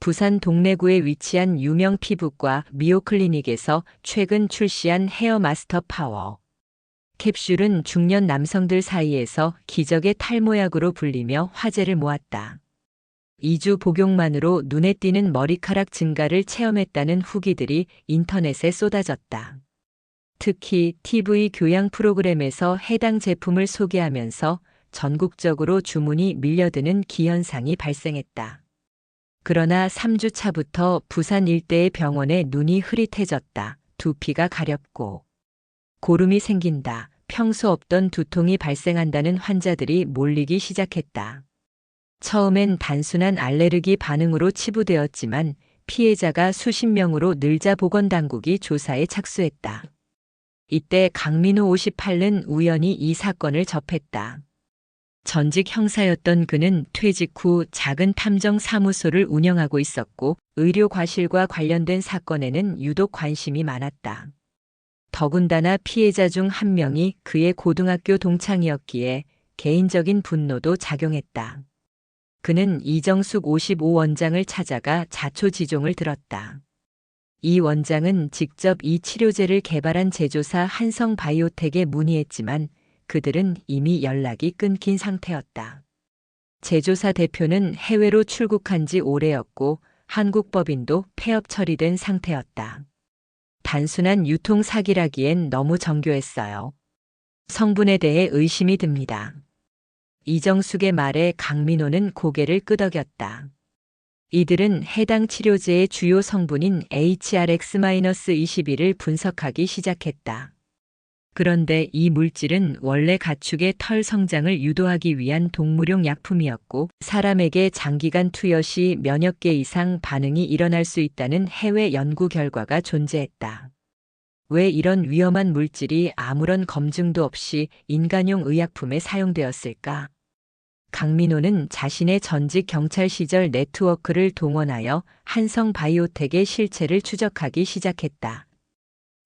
부산 동래구에 위치한 유명 피부과 미오 클리닉에서 최근 출시한 헤어 마스터 파워. 캡슐은 중년 남성들 사이에서 기적의 탈모약으로 불리며 화제를 모았다. 2주 복용만으로 눈에 띄는 머리카락 증가를 체험했다는 후기들이 인터넷에 쏟아졌다. 특히 TV 교양 프로그램에서 해당 제품을 소개하면서 전국적으로 주문이 밀려드는 기현상이 발생했다. 그러나 3주 차부터 부산 일대의 병원에 눈이 흐릿해졌다. 두피가 가렵고 고름이 생긴다. 평소 없던 두통이 발생한다는 환자들이 몰리기 시작했다. 처음엔 단순한 알레르기 반응으로 치부되었지만 피해자가 수십 명으로 늘자 보건당국이 조사에 착수했다. 이때 강민호 58는 우연히 이 사건을 접했다. 전직 형사였던 그는 퇴직 후 작은 탐정 사무소를 운영하고 있었고 의료 과실과 관련된 사건에는 유독 관심이 많았다. 더군다나 피해자 중 한 명이 그의 고등학교 동창이었기에 개인적인 분노도 작용했다. 그는 이정숙 55원장을 찾아가 자초지종을 들었다. 이 원장은 직접 이 치료제를 개발한 제조사 한성바이오텍에 문의했지만 그들은 이미 연락이 끊긴 상태였다. 제조사 대표는 해외로 출국한 지 오래였고 한국 법인도 폐업 처리된 상태였다. 단순한 유통 사기라기엔 너무 정교했어요. 성분에 대해 의심이 듭니다. 이정숙의 말에 강민호는 고개를 끄덕였다. 이들은 해당 치료제의 주요 성분인 HRX-21을 분석하기 시작했다. 그런데 이 물질은 원래 가축의 털 성장을 유도하기 위한 동물용 약품이었고 사람에게 장기간 투여 시 면역 개 이상 반응이 일어날 수 있다는 해외 연구 결과가 존재했다. 왜 이런 위험한 물질이 아무런 검증도 없이 인간용 의약품에 사용되었을까? 강민호는 자신의 전직 경찰 시절 네트워크를 동원하여 한성 바이오텍의 실체를 추적하기 시작했다.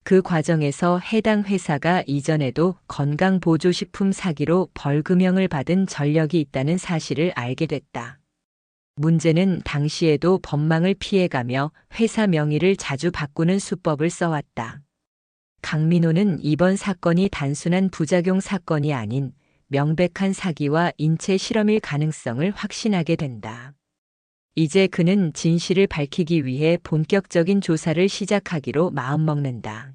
그 과정에서 해당 회사가 이전에도 건강보조식품 사기로 벌금형을 받은 전력이 있다는 사실을 알게 됐다. 문제는 당시에도 법망을 피해가며 회사 명의를 자주 바꾸는 수법을 써왔다. 강민호는 이번 사건이 단순한 부작용 사건이 아닌 명백한 사기와 인체 실험일 가능성을 확신하게 된다. 이제 그는 진실을 밝히기 위해 본격적인 조사를 시작하기로 마음먹는다.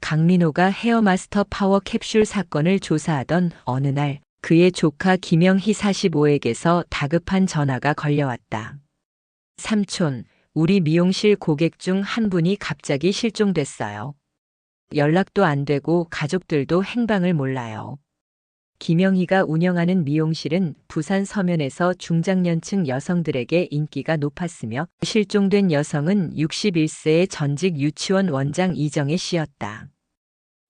강민호가 헤어마스터 파워 캡슐 사건을 조사하던 어느 날 그의 조카 김영희 45에게서 다급한 전화가 걸려왔다. 삼촌, 우리 미용실 고객 중 한 분이 갑자기 실종됐어요. 연락도 안 되고 가족들도 행방을 몰라요. 김영희가 운영하는 미용실은 부산 서면에서 중장년층 여성들에게 인기가 높았으며 실종된 여성은 61세의 전직 유치원 원장 이정혜 씨였다.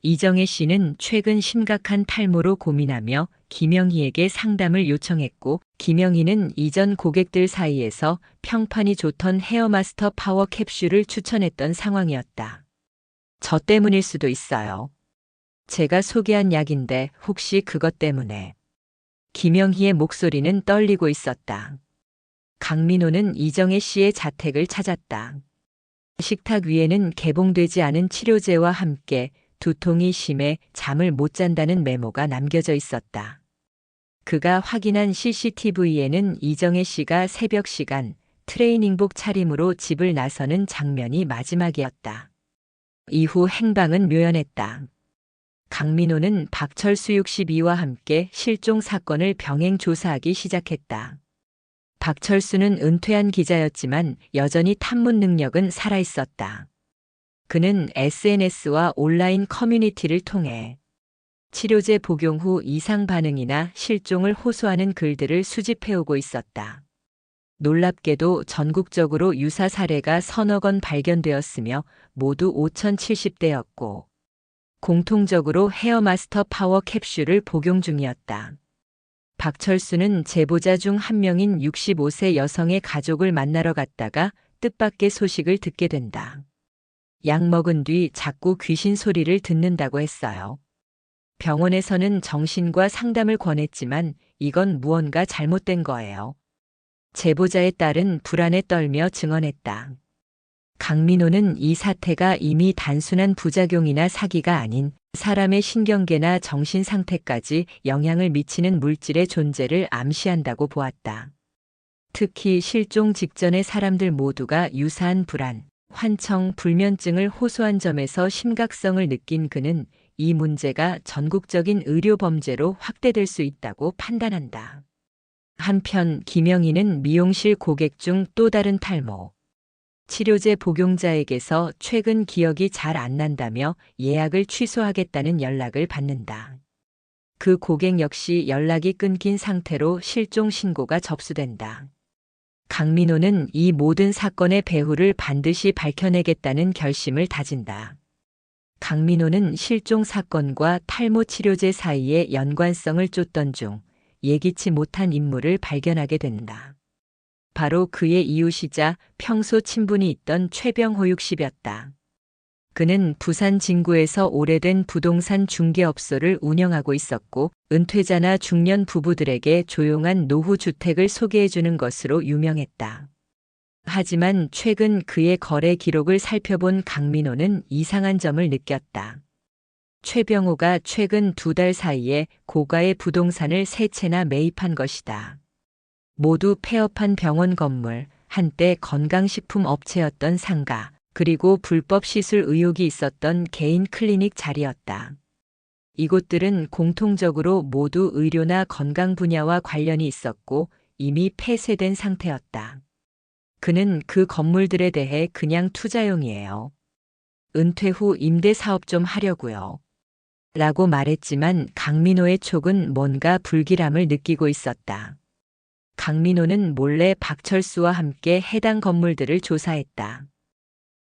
이정혜 씨는 최근 심각한 탈모로 고민하며 김영희에게 상담을 요청했고 김영희는 이전 고객들 사이에서 평판이 좋던 헤어마스터 파워 캡슐을 추천했던 상황이었다. 저 때문일 수도 있어요. 제가 소개한 약인데 혹시 그것 때문에. 김영희의 목소리는 떨리고 있었다. 강민호는 이정혜 씨의 자택을 찾았다. 식탁 위에는 개봉되지 않은 치료제와 함께 두통이 심해 잠을 못 잔다는 메모가 남겨져 있었다. 그가 확인한 CCTV에는 이정혜 씨가 새벽 시간 트레이닝복 차림으로 집을 나서는 장면이 마지막이었다. 이후 행방은 묘연했다. 강민호는 박철수 62와 함께 실종 사건을 병행 조사하기 시작했다. 박철수는 은퇴한 기자였지만 여전히 탐문 능력은 살아있었다. 그는 SNS와 온라인 커뮤니티를 통해 치료제 복용 후 이상 반응이나 실종을 호소하는 글들을 수집해오고 있었다. 놀랍게도 전국적으로 유사 사례가 서너 건 발견되었으며 모두 5,070대였고 공통적으로 헤어마스터 파워 캡슐을 복용 중이었다. 박철수는 제보자 중 한 명인 65세 여성의 가족을 만나러 갔다가 뜻밖의 소식을 듣게 된다. 약 먹은 뒤 자꾸 귀신 소리를 듣는다고 했어요. 병원에서는 정신과 상담을 권했지만 이건 무언가 잘못된 거예요. 제보자의 딸은 불안에 떨며 증언했다. 강민호는 이 사태가 이미 단순한 부작용이나 사기가 아닌 사람의 신경계나 정신 상태까지 영향을 미치는 물질의 존재를 암시한다고 보았다. 특히 실종 직전의 사람들 모두가 유사한 불안, 환청, 불면증을 호소한 점에서 심각성을 느낀 그는 이 문제가 전국적인 의료 범죄로 확대될 수 있다고 판단한다. 한편 김영희는 미용실 고객 중 또 다른 탈모. 치료제 복용자에게서 최근 기억이 잘 안 난다며 예약을 취소하겠다는 연락을 받는다. 그 고객 역시 연락이 끊긴 상태로 실종 신고가 접수된다. 강민호는 이 모든 사건의 배후를 반드시 밝혀내겠다는 결심을 다진다. 강민호는 실종 사건과 탈모 치료제 사이의 연관성을 쫓던 중 예기치 못한 인물을 발견하게 된다. 바로 그의 이웃이자 평소 친분이 있던 최병호육 씨였다. 그는 부산 진구에서 오래된 부동산 중개업소를 운영하고 있었고 은퇴자나 중년 부부들에게 조용한 노후 주택을 소개해 주는 것으로 유명했다. 하지만 최근 그의 거래 기록을 살펴본 강민호는 이상한 점을 느꼈다. 최병호가 최근 두 달 사이에 고가의 부동산을 세 채나 매입한 것이다. 모두 폐업한 병원 건물, 한때 건강식품 업체였던 상가, 그리고 불법 시술 의혹이 있었던 개인 클리닉 자리였다. 이곳들은 공통적으로 모두 의료나 건강 분야와 관련이 있었고 이미 폐쇄된 상태였다. 그는 그 건물들에 대해 그냥 투자용이에요. 은퇴 후 임대 사업 좀 하려고요. 라고 말했지만 강민호의 촉은 뭔가 불길함을 느끼고 있었다. 강민호는 몰래 박철수와 함께 해당 건물들을 조사했다.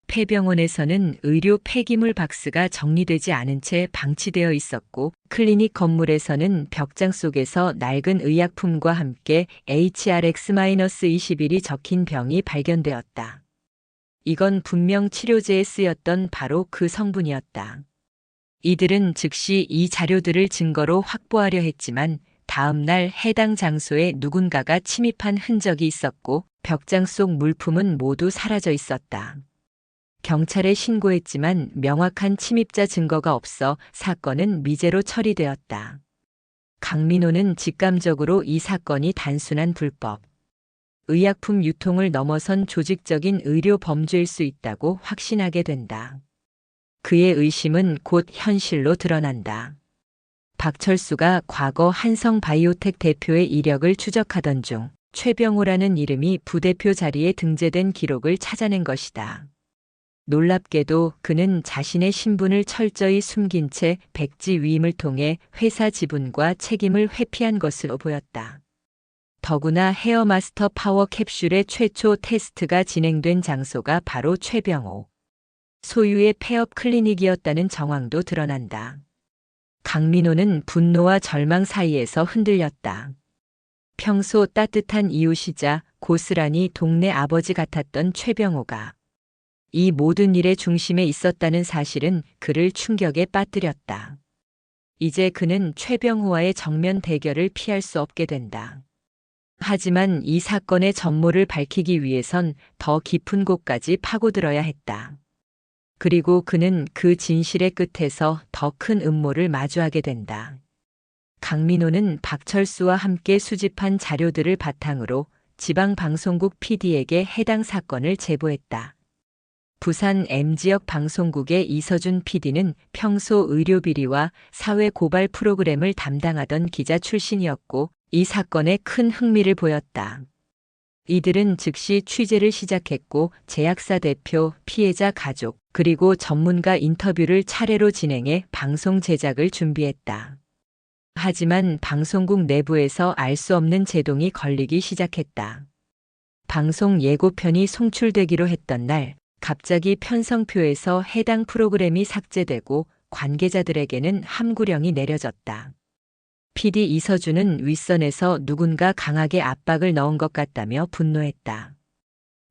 폐병원에서는 의료 폐기물 박스가 정리되지 않은 채 방치되어 있었고 클리닉 건물에서는 벽장 속에서 낡은 의약품과 함께 HRX-21이 적힌 병이 발견되었다. 이건 분명 치료제에 쓰였던 바로 그 성분이었다. 이들은 즉시 이 자료들을 증거로 확보하려 했지만 다음 날 해당 장소에 누군가가 침입한 흔적이 있었고 벽장 속 물품은 모두 사라져 있었다. 경찰에 신고했지만 명확한 침입자 증거가 없어 사건은 미제로 처리되었다. 강민호는 직감적으로 이 사건이 단순한 불법, 의약품 유통을 넘어선 조직적인 의료 범죄일 수 있다고 확신하게 된다. 그의 의심은 곧 현실로 드러난다. 박철수가 과거 한성 바이오텍 대표의 이력을 추적하던 중 최병호라는 이름이 부대표 자리에 등재된 기록을 찾아낸 것이다. 놀랍게도 그는 자신의 신분을 철저히 숨긴 채 백지 위임을 통해 회사 지분과 책임을 회피한 것으로 보였다. 더구나 헤어마스터 파워 캡슐의 최초 테스트가 진행된 장소가 바로 최병호. 소유의 폐업 클리닉이었다는 정황도 드러난다. 강민호는 분노와 절망 사이에서 흔들렸다. 평소 따뜻한 이웃이자 고스란히 동네 아버지 같았던 최병호가 이 모든 일의 중심에 있었다는 사실은 그를 충격에 빠뜨렸다. 이제 그는 최병호와의 정면 대결을 피할 수 없게 된다. 하지만 이 사건의 전모를 밝히기 위해선 더 깊은 곳까지 파고들어야 했다. 그리고 그는 그 진실의 끝에서 더 큰 음모를 마주하게 된다. 강민호는 박철수와 함께 수집한 자료들을 바탕으로 지방방송국 PD에게 해당 사건을 제보했다. 부산 M지역 방송국의 이서준 PD는 평소 의료 비리와 사회 고발 프로그램을 담당하던 기자 출신이었고 이 사건에 큰 흥미를 보였다. 이들은 즉시 취재를 시작했고 제약사 대표, 피해자 가족, 그리고 전문가 인터뷰를 차례로 진행해 방송 제작을 준비했다. 하지만 방송국 내부에서 알 수 없는 제동이 걸리기 시작했다. 방송 예고편이 송출되기로 했던 날, 갑자기 편성표에서 해당 프로그램이 삭제되고 관계자들에게는 함구령이 내려졌다. PD 이서준은 윗선에서 누군가 강하게 압박을 넣은 것 같다며 분노했다.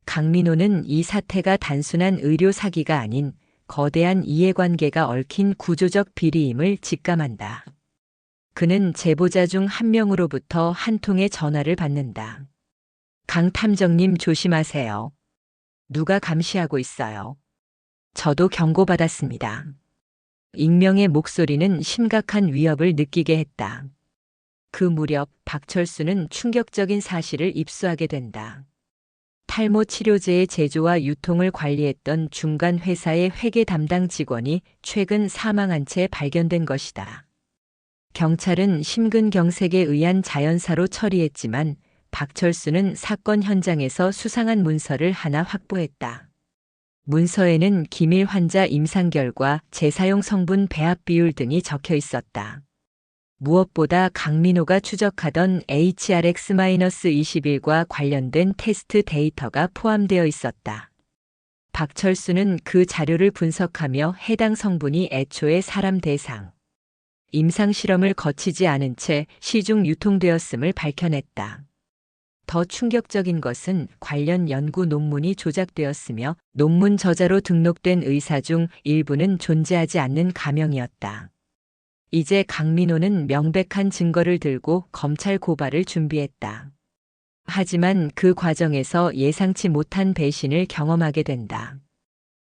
강민호는 이 사태가 단순한 의료 사기가 아닌 거대한 이해관계가 얽힌 구조적 비리임을 직감한다. 그는 제보자 중 한 명으로부터 한 통의 전화를 받는다. 강 탐정님 조심하세요. 누가 감시하고 있어요. 저도 경고받았습니다. 익명의 목소리는 심각한 위협을 느끼게 했다. 그 무렵 박철수는 충격적인 사실을 입수하게 된다. 탈모 치료제의 제조와 유통을 관리했던 중간 회사의 회계 담당 직원이 최근 사망한 채 발견된 것이다. 경찰은 심근경색에 의한 자연사로 처리했지만 박철수는 사건 현장에서 수상한 문서를 하나 확보했다. 문서에는 기밀 환자 임상 결과, 재사용 성분 배합 비율 등이 적혀 있었다. 무엇보다 강민호가 추적하던 HRX-21과 관련된 테스트 데이터가 포함되어 있었다. 박철수는 그 자료를 분석하며 해당 성분이 애초에 사람 대상, 임상 실험을 거치지 않은 채 시중 유통되었음을 밝혀냈다. 더 충격적인 것은 관련 연구 논문이 조작되었으며 논문 저자로 등록된 의사 중 일부는 존재하지 않는 가명이었다. 이제 강민호는 명백한 증거를 들고 검찰 고발을 준비했다. 하지만 그 과정에서 예상치 못한 배신을 경험하게 된다.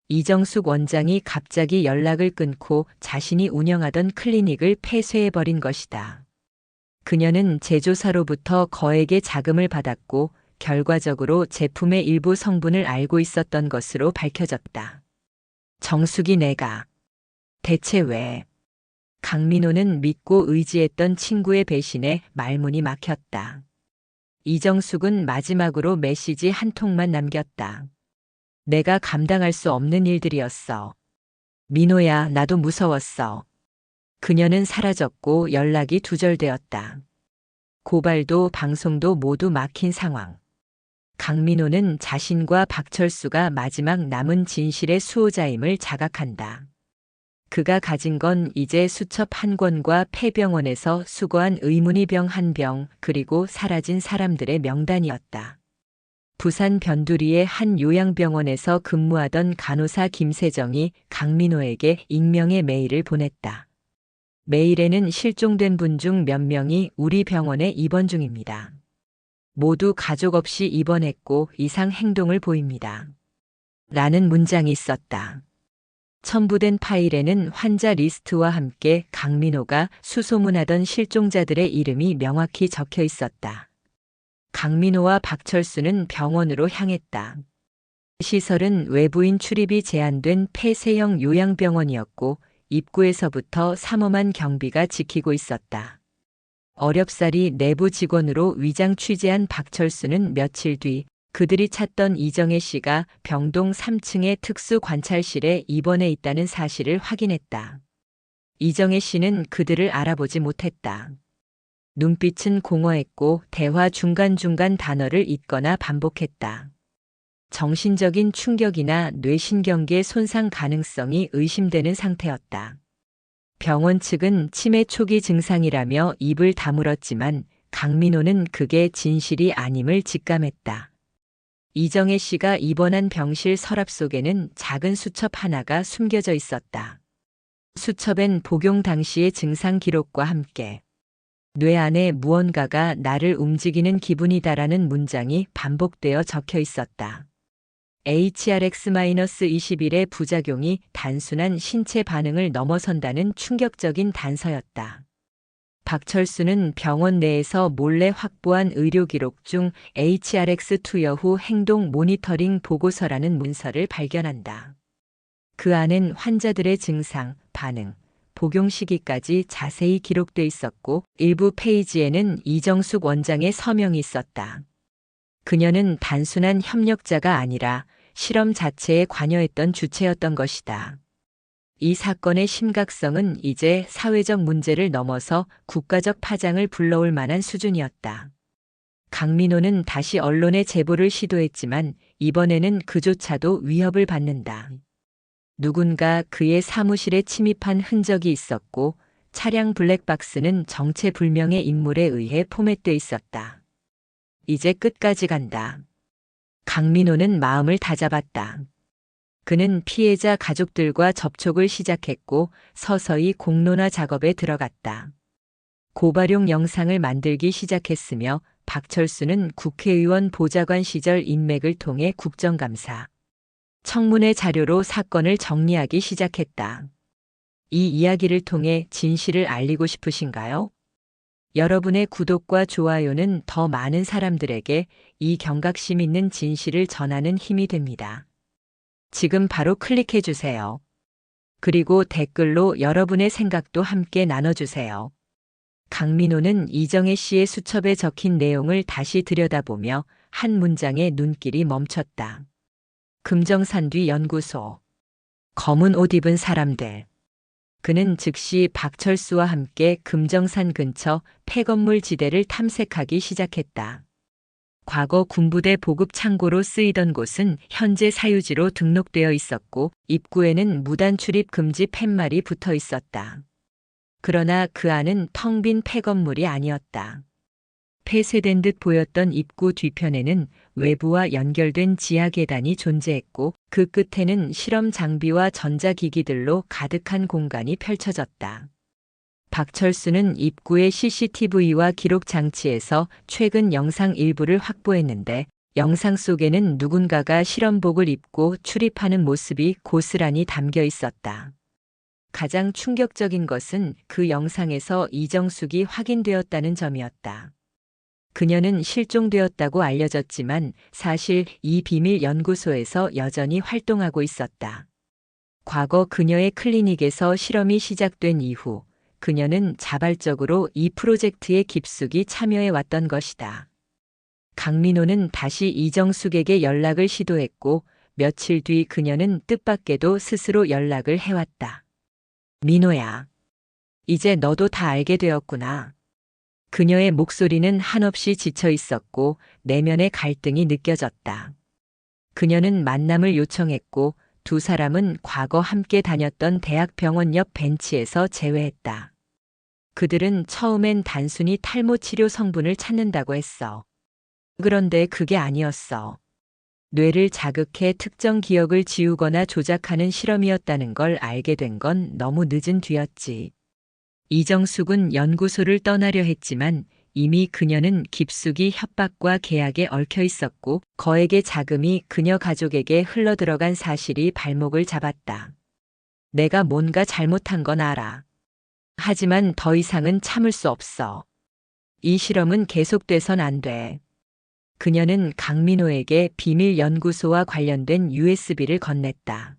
이정숙 원장이 갑자기 연락을 끊고 자신이 운영하던 클리닉을 폐쇄해버린 것이다. 그녀는 제조사로부터 거액의 자금을 받았고 결과적으로 제품의 일부 성분을 알고 있었던 것으로 밝혀졌다. 정숙이 내가 대체 왜 강민호는 믿고 의지했던 친구의 배신에 말문이 막혔다. 이정숙은 마지막으로 메시지 한 통만 남겼다. 내가 감당할 수 없는 일들이었어. 민호야, 나도 무서웠어. 그녀는 사라졌고 연락이 두절되었다. 고발도 방송도 모두 막힌 상황. 강민호는 자신과 박철수가 마지막 남은 진실의 수호자임을 자각한다. 그가 가진 건 이제 수첩 한 권과 폐병원에서 수거한 의문의병 한 병, 그리고 사라진 사람들의 명단이었다. 부산 변두리의 한 요양병원에서 근무하던 간호사 김세정이 강민호에게 익명의 메일을 보냈다. 메일에는 실종된 분 중 몇 명이 우리 병원에 입원 중입니다. 모두 가족 없이 입원했고 이상 행동을 보입니다. 라는 문장이 있었다. 첨부된 파일에는 환자 리스트와 함께 강민호가 수소문하던 실종자들의 이름이 명확히 적혀 있었다. 강민호와 박철수는 병원으로 향했다. 시설은 외부인 출입이 제한된 폐쇄형 요양병원이었고 입구에서부터 삼엄한 경비가 지키고 있었다. 어렵사리 내부 직원으로 위장 취재한 박철수는 며칠 뒤 그들이 찾던 이정혜 씨가 병동 3층의 특수 관찰실에 입원해 있다는 사실을 확인했다. 이정혜 씨는 그들을 알아보지 못했다. 눈빛은 공허했고 대화 중간중간 단어를 잊거나 반복했다. 정신적인 충격이나 뇌신경계 손상 가능성이 의심되는 상태였다. 병원 측은 치매 초기 증상이라며 입을 다물었지만 강민호는 그게 진실이 아님을 직감했다. 이정혜 씨가 입원한 병실 서랍 속에는 작은 수첩 하나가 숨겨져 있었다. 수첩엔 복용 당시의 증상 기록과 함께 뇌 안에 무언가가 나를 움직이는 기분이다라는 문장이 반복되어 적혀 있었다. HRX-21의 부작용이 단순한 신체 반응을 넘어선다는 충격적인 단서였다. 박철수는 병원 내에서 몰래 확보한 의료 기록 중 HRX 투여 후 행동 모니터링 보고서라는 문서를 발견한다. 그 안엔 환자들의 증상, 반응, 복용 시기까지 자세히 기록돼 있었고 일부 페이지에는 이정숙 원장의 서명이 있었다. 그녀는 단순한 협력자가 아니라 실험 자체에 관여했던 주체였던 것이다. 이 사건의 심각성은 이제 사회적 문제를 넘어서 국가적 파장을 불러올 만한 수준이었다. 강민호는 다시 언론에 제보를 시도했지만 이번에는 그조차도 위협을 받는다. 누군가 그의 사무실에 침입한 흔적이 있었고 차량 블랙박스는 정체불명의 인물에 의해 포맷돼 있었다. 이제 끝까지 간다. 강민호는 마음을 다잡았다. 그는 피해자 가족들과 접촉을 시작했고 서서히 공론화 작업에 들어갔다. 고발용 영상을 만들기 시작했으며 박철수는 국회의원 보좌관 시절 인맥을 통해 국정감사, 청문회 자료로 사건을 정리하기 시작했다. 이 이야기를 통해 진실을 알리고 싶으신가요? 여러분의 구독과 좋아요는 더 많은 사람들에게 이 경각심 있는 진실을 전하는 힘이 됩니다. 지금 바로 클릭해 주세요. 그리고 댓글로 여러분의 생각도 함께 나눠주세요. 강민호는 이정혜 씨의 수첩에 적힌 내용을 다시 들여다보며 한 문장에 눈길이 멈췄다. 금정산 뒤 연구소. 검은 옷 입은 사람들. 그는 즉시 박철수와 함께 금정산 근처 폐건물 지대를 탐색하기 시작했다. 과거 군부대 보급 창고로 쓰이던 곳은 현재 사유지로 등록되어 있었고 입구에는 무단 출입 금지 팻말이 붙어 있었다. 그러나 그 안은 텅 빈 폐건물이 아니었다. 폐쇄된 듯 보였던 입구 뒤편에는 외부와 연결된 지하 계단이 존재했고 그 끝에는 실험 장비와 전자기기들로 가득한 공간이 펼쳐졌다. 박철수는 입구의 CCTV와 기록 장치에서 최근 영상 일부를 확보했는데 영상 속에는 누군가가 실험복을 입고 출입하는 모습이 고스란히 담겨 있었다. 가장 충격적인 것은 그 영상에서 이정숙이 확인되었다는 점이었다. 그녀는 실종되었다고 알려졌지만 사실 이 비밀 연구소에서 여전히 활동하고 있었다. 과거 그녀의 클리닉에서 실험이 시작된 이후 그녀는 자발적으로 이 프로젝트에 깊숙이 참여해 왔던 것이다. 강민호는 다시 이정숙에게 연락을 시도했고 며칠 뒤 그녀는 뜻밖에도 스스로 연락을 해왔다. 민호야. 이제 너도 다 알게 되었구나. 그녀의 목소리는 한없이 지쳐 있었고 내면의 갈등이 느껴졌다. 그녀는 만남을 요청했고 두 사람은 과거 함께 다녔던 대학병원 옆 벤치에서 재회했다. 그들은 처음엔 단순히 탈모 치료 성분을 찾는다고 했어. 그런데 그게 아니었어. 뇌를 자극해 특정 기억을 지우거나 조작하는 실험이었다는 걸 알게 된 건 너무 늦은 뒤였지. 이정숙은 연구소를 떠나려 했지만 이미 그녀는 깊숙이 협박과 계약에 얽혀 있었고 거액의 자금이 그녀 가족에게 흘러들어간 사실이 발목을 잡았다. 내가 뭔가 잘못한 건 알아. 하지만 더 이상은 참을 수 없어. 이 실험은 계속돼선 안 돼. 그녀는 강민호에게 비밀 연구소와 관련된 USB를 건넸다.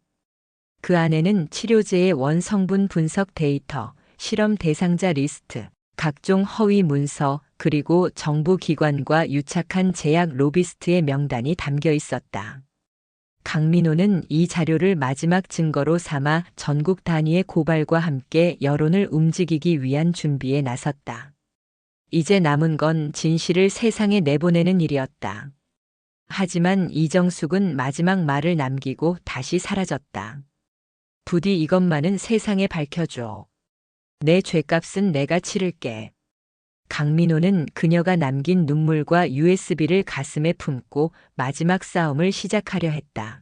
그 안에는 치료제의 원성분 분석 데이터, 실험 대상자 리스트, 각종 허위 문서, 그리고 정부 기관과 유착한 제약 로비스트의 명단이 담겨 있었다. 강민호는 이 자료를 마지막 증거로 삼아 전국 단위의 고발과 함께 여론을 움직이기 위한 준비에 나섰다. 이제 남은 건 진실을 세상에 내보내는 일이었다. 하지만 이정숙은 마지막 말을 남기고 다시 사라졌다. 부디 이것만은 세상에 밝혀줘. 내 죄값은 내가 치를게. 강민호는 그녀가 남긴 눈물과 USB를 가슴에 품고 마지막 싸움을 시작하려 했다.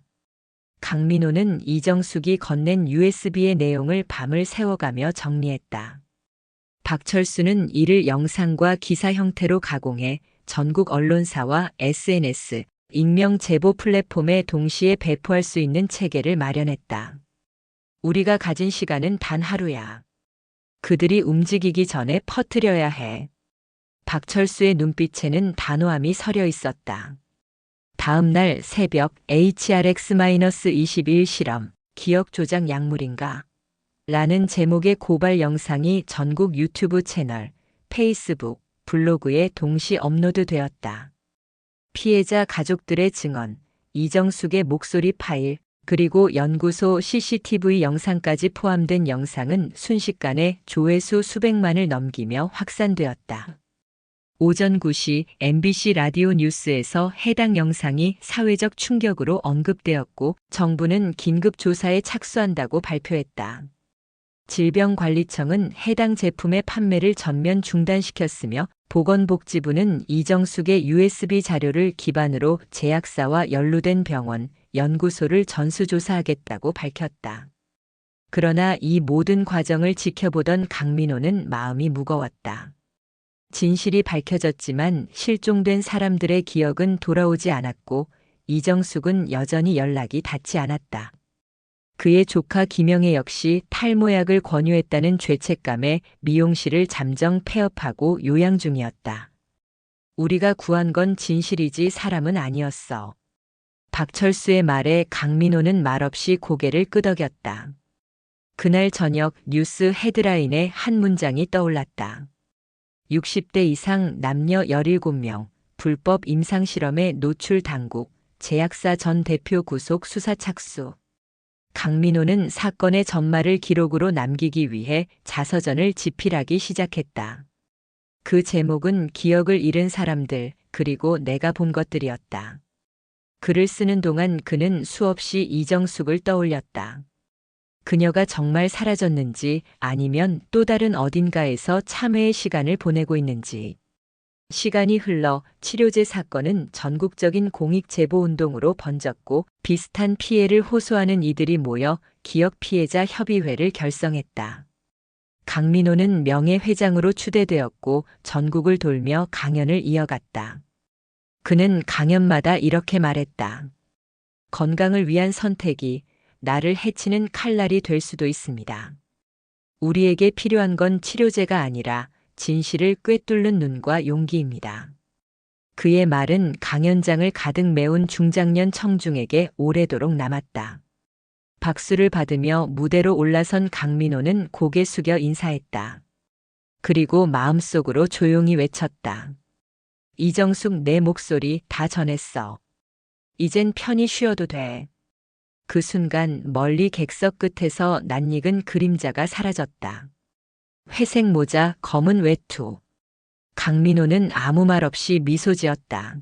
강민호는 이정숙이 건넨 USB의 내용을 밤을 새워가며 정리했다. 박철수는 이를 영상과 기사 형태로 가공해 전국 언론사와 SNS, 익명 제보 플랫폼에 동시에 배포할 수 있는 체계를 마련했다. 우리가 가진 시간은 단 하루야. 그들이 움직이기 전에 퍼뜨려야 해. 박철수의 눈빛에는 단호함이 서려 있었다. 다음 날 새벽 HRX-21 실험, 기억 조작 약물인가? 라는 제목의 고발 영상이 전국 유튜브 채널, 페이스북, 블로그에 동시 업로드되었다. 피해자 가족들의 증언, 이정숙의 목소리 파일, 그리고 연구소 CCTV 영상까지 포함된 영상은 순식간에 조회수 수백만을 넘기며 확산되었다. 오전 9시 MBC 라디오 뉴스에서 해당 영상이 사회적 충격으로 언급되었고 정부는 긴급 조사에 착수한다고 발표했다. 질병관리청은 해당 제품의 판매를 전면 중단시켰으며 보건복지부는 이정숙의 USB 자료를 기반으로 제약사와 연루된 병원, 연구소를 전수조사하겠다고 밝혔다. 그러나 이 모든 과정을 지켜보던 강민호는 마음이 무거웠다. 진실이 밝혀졌지만 실종된 사람들의 기억은 돌아오지 않았고 이정숙은 여전히 연락이 닿지 않았다. 그의 조카 김영애 역시 탈모약을 권유했다는 죄책감에 미용실을 잠정 폐업하고 요양 중이었다. 우리가 구한 건 진실이지 사람은 아니었어. 박철수의 말에 강민호는 말없이 고개를 끄덕였다. 그날 저녁 뉴스 헤드라인에 한 문장이 떠올랐다. 60대 이상 남녀 17명, 불법 임상실험에 노출 당국, 제약사 전 대표 구속 수사 착수. 강민호는 사건의 전말을 기록으로 남기기 위해 자서전을 집필하기 시작했다. 그 제목은 기억을 잃은 사람들, 그리고 내가 본 것들이었다. 글을 쓰는 동안 그는 수없이 이정숙을 떠올렸다. 그녀가 정말 사라졌는지 아니면 또 다른 어딘가에서 참회의 시간을 보내고 있는지. 시간이 흘러 치료제 사건은 전국적인 공익 제보 운동으로 번졌고 비슷한 피해를 호소하는 이들이 모여 기억 피해자 협의회를 결성했다. 강민호는 명예회장으로 추대되었고 전국을 돌며 강연을 이어갔다. 그는 강연마다 이렇게 말했다. 건강을 위한 선택이 나를 해치는 칼날이 될 수도 있습니다. 우리에게 필요한 건 치료제가 아니라 진실을 꿰뚫는 눈과 용기입니다. 그의 말은 강연장을 가득 메운 중장년 청중에게 오래도록 남았다. 박수를 받으며 무대로 올라선 강민호는 고개 숙여 인사했다. 그리고 마음속으로 조용히 외쳤다. 이정숙 내 목소리 다 전했어. 이젠 편히 쉬어도 돼. 그 순간 멀리 객석 끝에서 낯익은 그림자가 사라졌다. 회색 모자, 검은 외투. 강민호는 아무 말 없이 미소 지었다.